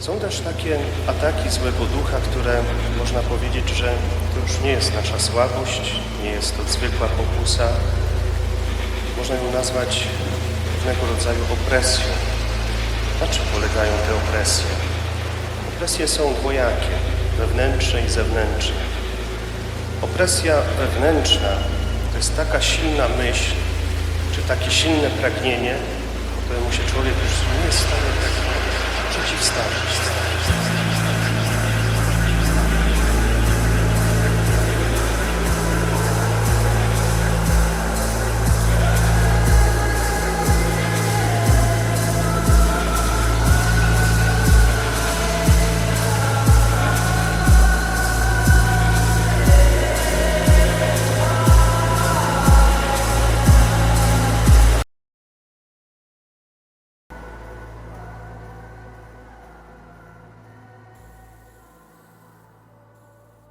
Są też takie ataki złego ducha, które można powiedzieć, że to już nie jest nasza słabość, nie jest to zwykła pokusa. Można ją nazwać pewnego rodzaju opresją. Na czym polegają te opresje? Opresje są dwojakie, wewnętrzne i zewnętrzne. Opresja wewnętrzna to jest taka silna myśl, czy takie silne pragnienie, któremu się człowiek established.